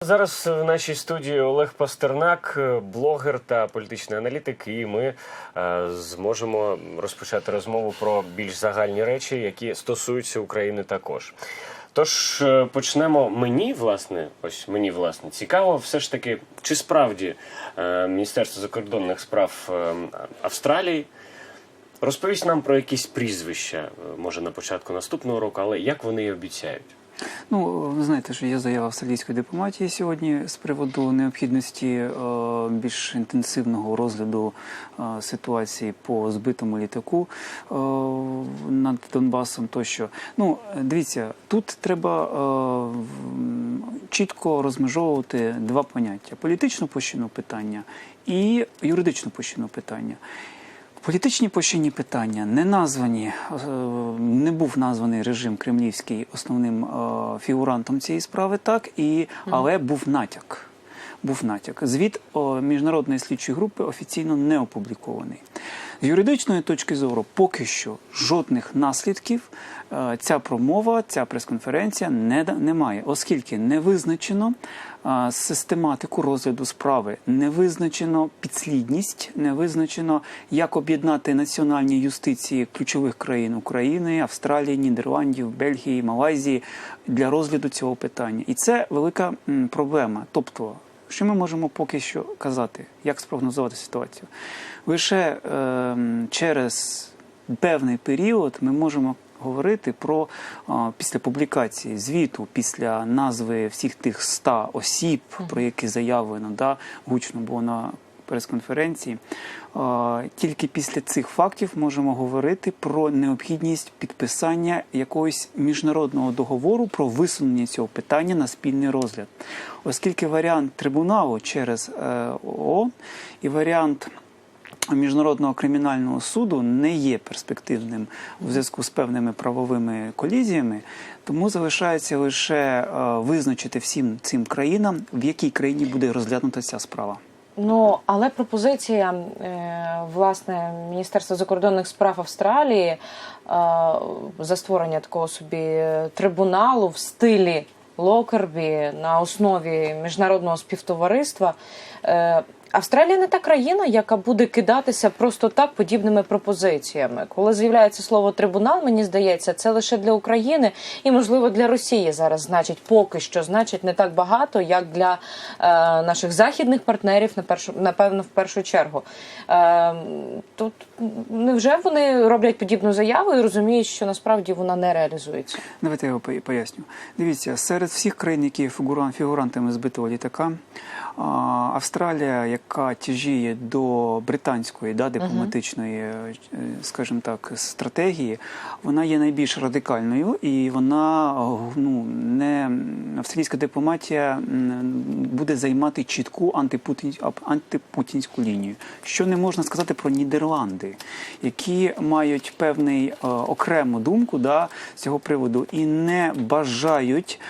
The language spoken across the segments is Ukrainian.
Зараз в нашій студії Олег Пастернак, блогер та політичний аналітик, і ми е, зможемо розпочати розмову про більш загальні речі, які стосуються України також. Тож е, почнемо мені, власне, ось мені власне цікаво, все ж таки, чи справді е, Міністерство закордонних справ е, Австралії розповість нам про якісь прізвища, е, може на початку наступного року, але як вони і обіцяють. Ну, ви знаєте, що є заява австралійської дипломатії сьогодні з приводу необхідності е, більш інтенсивного розгляду е, ситуації по збитому літаку е, над Донбасом. Тощо, ну дивіться, тут треба чітко розмежовувати два поняття: політичну площину питання і юридичну площину питання. Політичні площині питання не названі, е, не був названий режим кремлівський основним е, фігурантом цієї справи, так і але був натяк. Був натяк. Звіт міжнародної слідчої групи офіційно не опублікований. З юридичної точки зору, поки що жодних наслідків е, ця промова, ця прес-конференція не, не має, оскільки не визначено е, систематику розгляду справи, не визначено підслідність, не визначено, як об'єднати національні юстиції ключових країн України, Австралії, Нідерландів, Бельгії, Малайзії для розгляду цього питання. І це велика проблема. Тобто, що ми можемо поки що казати, як спрогнозувати ситуацію? Лише е, через певний період ми можемо говорити про е, після публікації звіту, після назви всіх тих ста осіб, про які заявлено, да, гучно було на прес-конференції. Тільки після цих фактів можемо говорити про необхідність підписання якогось міжнародного договору про висунення цього питання на спільний розгляд, оскільки варіант трибуналу через е, ООН і варіант. Міжнародного кримінального суду не є перспективним у зв'язку з певними правовими колізіями, тому залишається лише е, визначити всім цим країнам, в якій країні буде розглянута ця справа. Ну але пропозиція е, власне Міністерства закордонних справ Австралії е, за створення такого собі трибуналу в стилі Локербі на основі міжнародного співтовариства. Австралія не та країна, яка буде кидатися просто так подібними пропозиціями. Коли з'являється слово трибунал, мені здається, це лише для України і, можливо, для Росії зараз значить поки що значить не так багато, як для е, наших західних партнерів, на першу, напевно, в першу чергу. Е, тут невже вони роблять подібну заяву і розуміють, що насправді вона не реалізується? Давайте я його поясню. Дивіться, серед всіх країн, які фігурантами збитого літака, Австралія, яка тяжіє до британської да, дипломатичної, е, скажімо так, стратегії, вона є найбільш радикальною, і вона е, ну, не австралійська дипломатія буде займати чітку антипутін, антипутінську лінію. Що не можна сказати про Нідерланди, які мають певний е, окрему думку да, з цього приводу і не бажають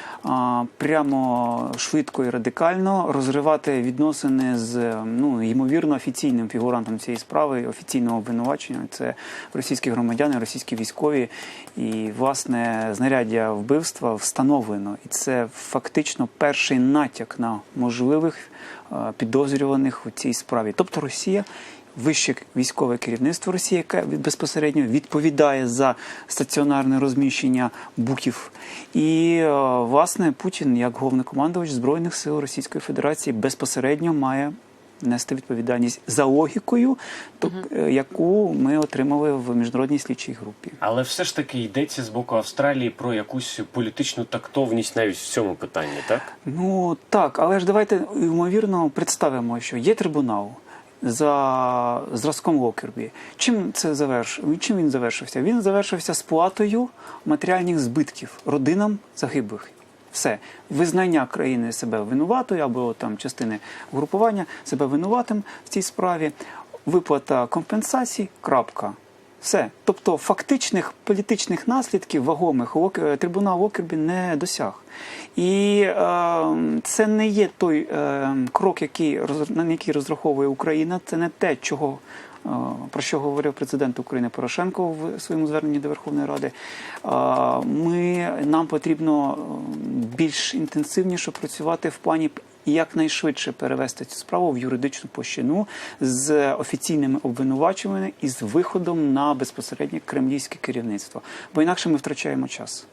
прямо швидко і радикально розривати відносини з ну ймовірно офіційним фігурантом цієї справи, офіційного обвинувачення. Це російські громадяни, російські військові, і власне знаряддя вбивства встановлено. І це фактично перший натяк на можливих е, підозрюваних у цій справі. Тобто Росія вище військове керівництво Росії, яке безпосередньо відповідає за стаціонарне розміщення буків. І е, власне Путін, як головнокомандувач збройних сил Російської Федерації, безпосередньо має. Нести відповідальність за логікою, то, е, яку ми отримали в міжнародній слідчій групі. Але все ж таки йдеться з боку Австралії про якусь політичну тактовність навіть в цьому питанні, так? Ну так, але ж давайте ймовірно представимо, що є трибунал за зразком Локербі. Чим це заверш... Чим він завершився? Він завершився сплатою матеріальних збитків родинам загиблих. Все визнання країни себе винуватою або там частини групування себе винуватим в цій справі, виплата компенсацій. Крапка. Все. Тобто фактичних політичних наслідків вагомих е, трибунал Локербі не досяг. І е, це не є той е, крок, який, на який розраховує Україна, це не те, чого про що говорив президент України Порошенко в своєму зверненні до Верховної Ради. Ми нам потрібно е, більш інтенсивніше працювати в плані. Якнайшвидше перевести цю справу в юридичну площину з офіційними обвинуваченнями і з виходом на безпосереднє кремлівське керівництво, бо інакше ми втрачаємо час.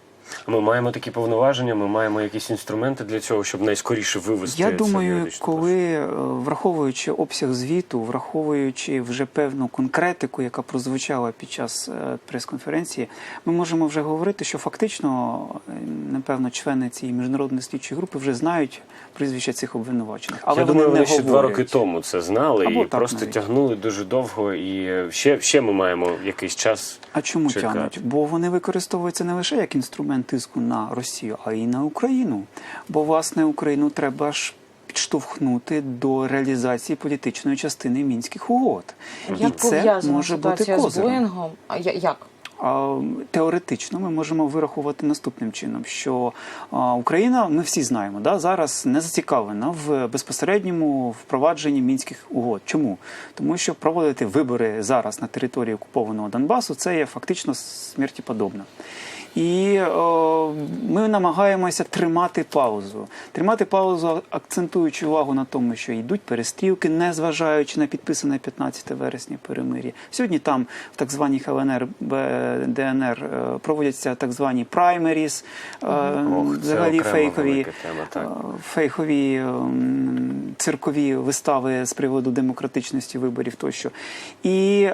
Ми маємо такі повноваження, ми маємо якісь інструменти для цього, щоб найскоріше вивести. Я думаю, коли е, враховуючи обсяг звіту, враховуючи вже певну конкретику, яка прозвучала під час е, прес-конференції, ми можемо вже говорити, що фактично, е, напевно, члени цієї міжнародної слідчої групи вже знають прізвища цих обвинувачених. Але я думаю, вони ще два роки тому це знали Або і так просто навіть. тягнули дуже довго. І ще, ще ми маємо якийсь час. А чому чекати. тягнуть? Бо вони використовуються не лише як інструмент тиску на Росію, а й на Україну. Бо власне Україну треба ж підштовхнути до реалізації політичної частини мінських угод. І це може бути ситуація з. Боїнгом? А як? Теоретично ми можемо вирахувати наступним чином, що Україна, ми всі знаємо, да, зараз не зацікавлена в безпосередньому впровадженні мінських угод. Чому? Тому що проводити вибори зараз на території окупованого Донбасу це є фактично смерті подобно. І о, ми намагаємося тримати паузу. Тримати паузу, акцентуючи увагу на тому, що йдуть перестрілки, не зважаючи на підписане 15 вересня перемир'я. Сьогодні там в так званій ЛНР, ДНР е, проводяться так звані праймеріс, е, взагалі фейкові, тема, е, фейкові циркові вистави з приводу демократичності виборів тощо. І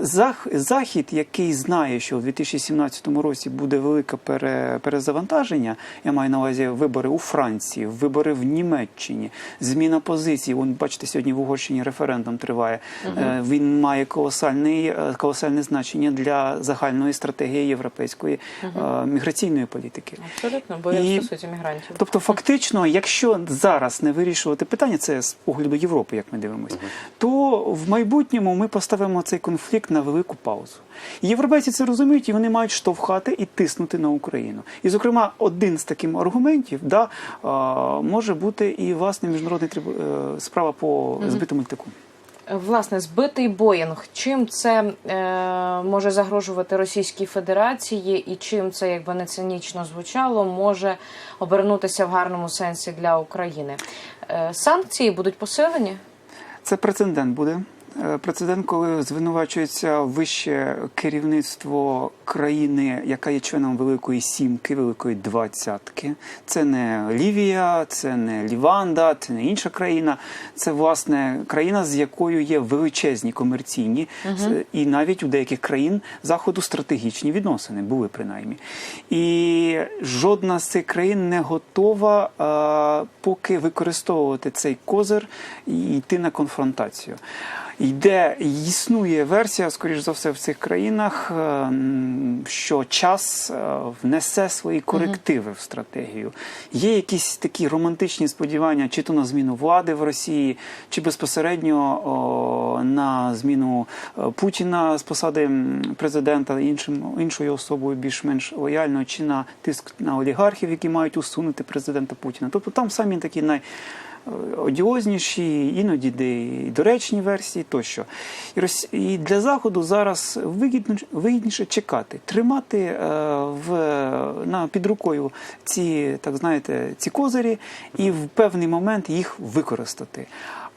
зах, Захід, який знає, що у 2017 році буде велике пере, перезавантаження, я маю на увазі вибори у Франції, вибори в Німеччині, зміна позицій. Вон, бачите, сьогодні в Угорщині референдум триває. Е, Він має колосальний, е, колосальне значення для загальної стратегії європейської е, міграційної політики. Абсолютно, бо я стосується мігрантів. Тобто, фактично, якщо зараз не вирішувати питання, це з погляду Європи, як ми дивимося, то в майбутньому ми поставимо цей конфлікт на велику паузу. Європейці це розуміють, і вони мають штовхати і тиснути на Україну. І, зокрема, один з таких аргументів да, може бути і власне міжнародна е, справа по збитому літаку. Власне, збитий Боїнг. Чим це е, може загрожувати Російській Федерації, і чим це, якби не цинічно звучало, може обернутися в гарному сенсі для України? Е, санкції будуть посилені? Це прецедент буде. Е, Прецедент, коли звинувачується вище керівництво країни, яка є членом Великої Сімки, Великої Двадцятки. Це не Лівія, це не Ліванда, це не інша країна. Це власне країна, з якою є величезні комерційні с- і навіть у деяких країн заходу стратегічні відносини були принаймні. І жодна з цих країн не готова а, поки використовувати цей козир і йти на конфронтацію. Йде існує версія, скоріш за все, в цих країнах, е, що час е, внесе свої корективи в стратегію. Є якісь такі романтичні сподівання, чи то на зміну влади в Росії, чи безпосередньо о, на зміну е, Путіна з посади президента іншим іншою особою більш-менш лояльною, чи на тиск на олігархів, які мають усунути президента Путіна. Тобто там самі такі най одіозніші, іноді де і доречні версії тощо. І, для Заходу зараз вигідніше чекати, тримати е, в, на, під рукою ці, так знаєте, ці козирі і в певний момент їх використати.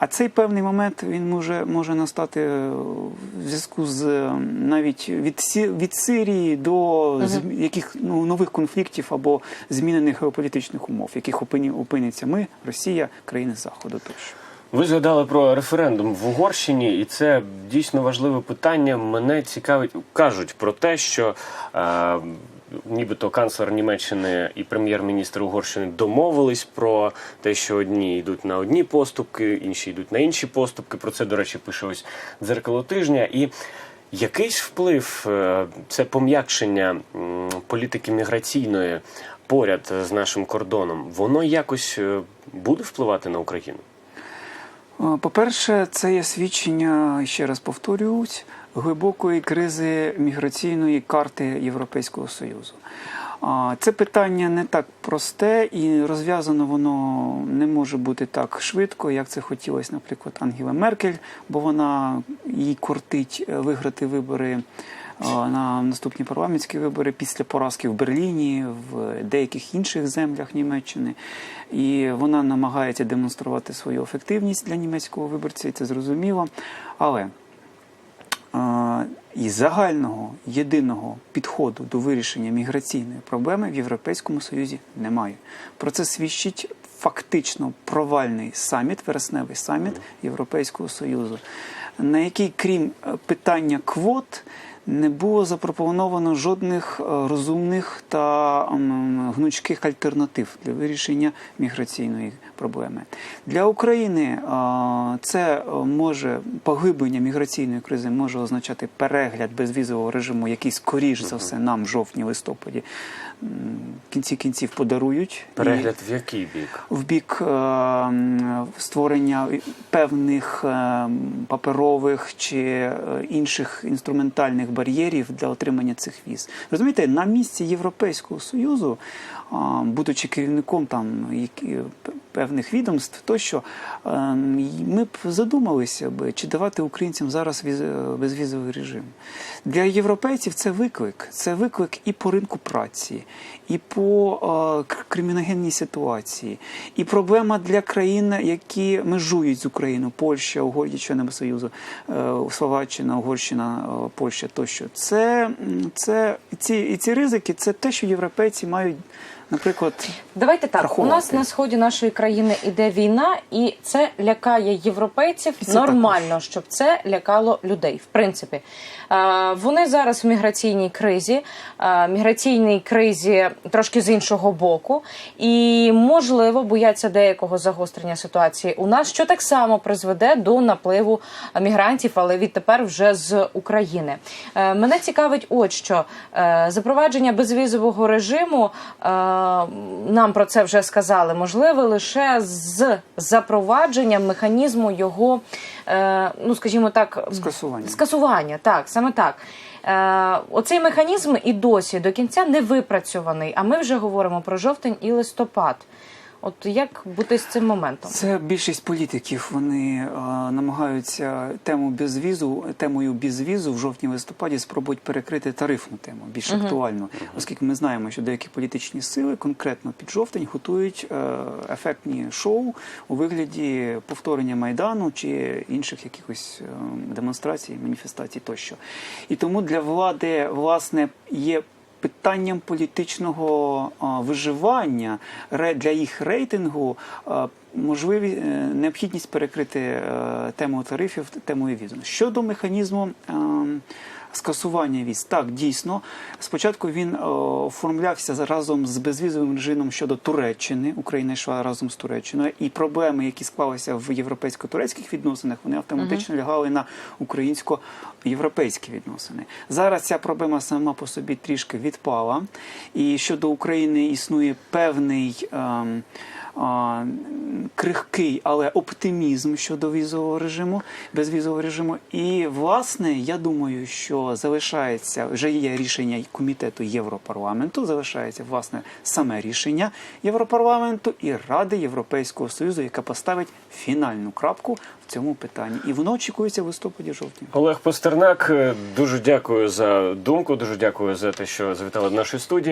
А цей певний момент він може, може настати е, в зв'язку з е, навіть від, Сі- від Сирії до з- яких ну, нових конфліктів або змінених геополітичних умов, в яких опині, опиниться ми, Росія, країни Заходу тощо. Ви згадали про референдум в Угорщині, і це дійсно важливе питання. Мене цікавить, кажуть про те, що е, нібито канцлер Німеччини і прем'єр-міністр Угорщини домовились про те, що одні йдуть на одні поступки, інші йдуть на інші поступки. Про це, до речі, пише ось дзеркало тижня. І якийсь вплив, е, це пом'якшення політики міграційної поряд з нашим кордоном, воно якось е, буде впливати на Україну? Е, По-перше, це є свідчення, ще раз повторюсь, глибокої кризи міграційної карти Європейського Союзу. Це питання не так просте і розв'язано воно не може бути так швидко, як це хотілося, наприклад, Ангела Меркель, бо вона їй кортить е, виграти вибори е, на наступні парламентські вибори після поразки в Берліні, в деяких інших землях Німеччини. І вона намагається демонструвати свою ефективність для німецького виборця, і це зрозуміло. Але і загального єдиного підходу до вирішення міграційної проблеми в Європейському Союзі немає. Про це свідчить фактично провальний саміт, вересневий саміт Європейського Союзу, на який, крім е, питання квот, не було запропоновано жодних е, розумних та гнучких альтернатив для вирішення міграційної проблеми. Для України е, це е, може поглиблення міграційної кризи може означати перегляд безвізового режиму, який скоріш за все нам в жовтні-листопаді м, в кінці кінців подарують. І- Перегляд в який бік? в бік е, створення певних е, паперових чи е, інших інструментальних бар'єрів для отримання цих віз. Розумієте, на місці Європейського Союзу, а, будучи керівником там які- певних відомств, тощо е, ми б задумалися би, чи давати українцям зараз віз- безвізовий режим. Для європейців це виклик. Це виклик і по ринку праці, і по е, криміногенні ситуації, і проблема для країн, які межують з Україною, Польща, Угорщина, членами Союзу, е, Словаччина, Угорщина, е, Польща тощо. Це, це ці, і ці ризики, це те, що європейці мають, наприклад, Давайте так. У нас на сході нашої країни іде війна, і це лякає європейців. Це Нормально, щоб це лякало людей. В принципі, Е, вони зараз в міграційній кризі, е, міграційній кризі трошки з іншого боку, і можливо бояться деякого загострення ситуації у нас, що так само призведе до напливу мігрантів, але відтепер вже з України. Е, Мене цікавить, от що запровадження безвізового режиму. Нам про це вже сказали. Можливе лише з запровадженням механізму його, е, ну скажімо так, Скасування. Скасування, так, саме так. Е, оцей механізм і досі до кінця не випрацьований. А ми вже говоримо про жовтень і листопад. От як бути з цим моментом? Це більшість політиків. Вони е, намагаються тему безвізу, темою безвізу в жовтні листопаді спробують перекрити тарифну тему, більш актуальну, оскільки ми знаємо, що деякі політичні сили конкретно під жовтень готують е, ефектні шоу у вигляді повторення майдану чи інших якихось е, демонстрацій, маніфестацій тощо. І тому для влади власне є питанням політичного виживання для їх рейтингу можливі е, необхідність перекрити е, тему тарифів темою візу. Щодо механізму. ем, Скасування віз так дійсно. Спочатку він е, оформлявся разом з безвізовим режимом щодо Туреччини. Україна йшла разом з Туреччиною, і проблеми, які склалися в європейсько-турецьких відносинах, вони автоматично лягали на українсько-європейські відносини. Зараз ця проблема сама по собі трішки відпала, і щодо України існує певний. ем, крихкий, але оптимізм щодо візового режиму, безвізового режиму. І власне, я думаю, що залишається вже є рішення комітету Європарламенту, залишається власне саме рішення Європарламенту і Ради Європейського Союзу, яка поставить фінальну крапку в цьому питанні. І воно очікується в листопаді-жовтні. Олег Пастернак, е, дуже дякую за думку, дуже дякую за те, що завітали до нашої студії.